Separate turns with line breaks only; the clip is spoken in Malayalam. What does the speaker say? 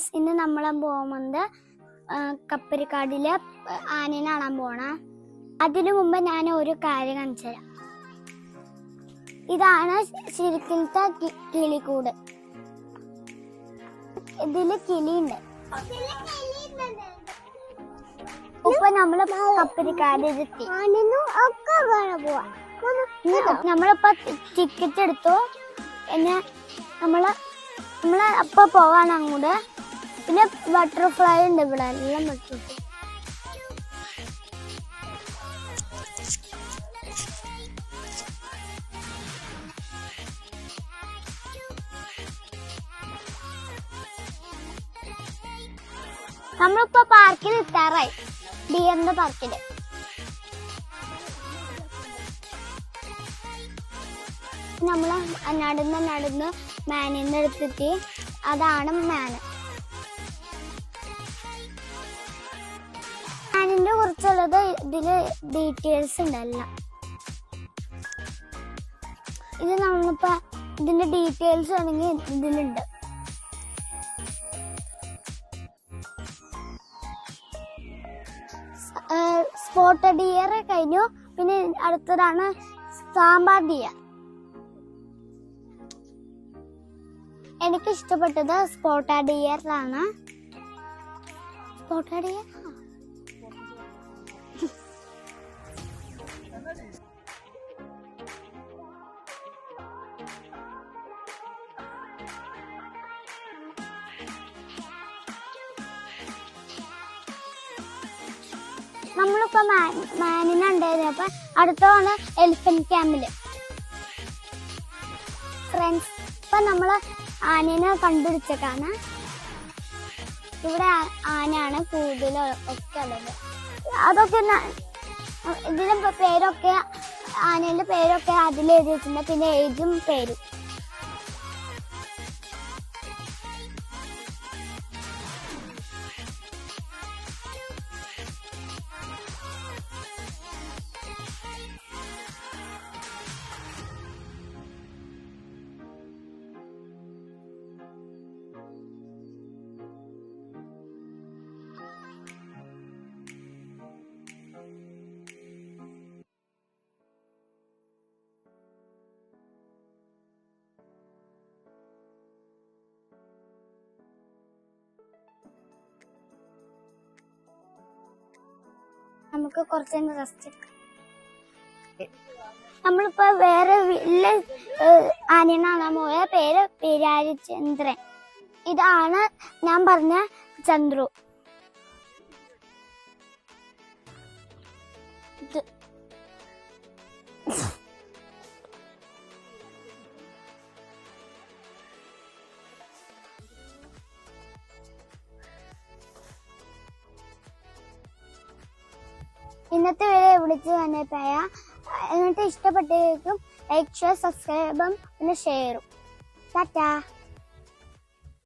ഫ്രണ്ട്സ് ഇന്ന് നമ്മൾ പോകുന്നത് കപ്പരിക്കാടിലെ ആനയെ കാണാൻ പോണ. അതിനു മുമ്പ് ഞാൻ ഒരു കാര്യം കാണിച്ചു തരാം. ഇതാണ് ശരിക്കലത്തെ കിളിക്കൂട്. ഇതിൽ കിളിയുണ്ട്. ഇപ്പൊ നമ്മൾ കപ്പരിക്കാടിലെത്തി നമ്മളിപ്പോ ടിക്കറ്റ് എടുത്തു. പിന്നെ നമ്മൾ നമ്മൾ അപ്പൊ പോവാണ് അങ്ങോട്ട്. പിന്നെ ബട്ടർഫ്ലൈ ഉണ്ട് ഇവിടെ. എല്ലാം ബട്ടർഫ്ലൈ നമ്മളിപ്പോ പാർക്കിൽ എത്താറായി. എം പാർക്കിൽ നമ്മൾ നടന്ന് നടന്ന് മാനിന്ന് എടുത്തിട്ട് അതാണ് മാന് മാനിന്റെ കുറിച്ചുള്ളത് ഇതിൽ ഡീറ്റെയിൽസ് ഉണ്ടല്ല. ഇത് നമ്മളിപ്പോ ഇതിന്റെ ഡീറ്റെയിൽസ് ആണെങ്കിൽ ഇതിലുണ്ട്. സ്പോട്ട് ഡിയർ കഴിഞ്ഞു. പിന്നെ അടുത്തതാണ് സാമ്പാർ ഡിയർ എനിക്ക് ഇഷ്ടപ്പെട്ടത് സ്പോട്ട ഡിയർ ആണ് സ്പോട്ട ഡിയർ നമ്മളിപ്പോ മാനിനെ ഉണ്ടായിരുന്നു. അപ്പൊ അടുത്താണ് എലിഫന്റ് ക്യാമ്പിൽ ഫ്രണ്ട്സ് ഇപ്പൊ നമ്മൾ ആനേനെ കണ്ടുപിടിച്ചേക്കാണ്. ഇവിടെ ആനയാണ് കൂടുതലും ഒക്കെ ഉള്ളത് അതൊക്കെ ഇതിന്റെ പേരൊക്കെ ആനേന്റെ പേരൊക്കെ എഴുതി പിന്നെ ഏജും പേരും. നമുക്ക് കുറച്ച് റെസ്റ്റ് നമ്മളിപ്പോ വേറെ വലിയ ആനയാണ് പോയ പേര് പേരാരിചന്ദ്രൻ ഇതാണ് ഞാൻ പറഞ്ഞ ചന്ദ്രു. ഇന്നത്തെ വീഡിയോ വിളിച്ച് വന്നപ്പോയ എന്നിട്ട് ഇഷ്ടപ്പെട്ടേക്കും ലൈക്ക് ഷെയർ സബ്സ്ക്രൈബും പിന്നെ ഷെയറും ടാറ്റാ.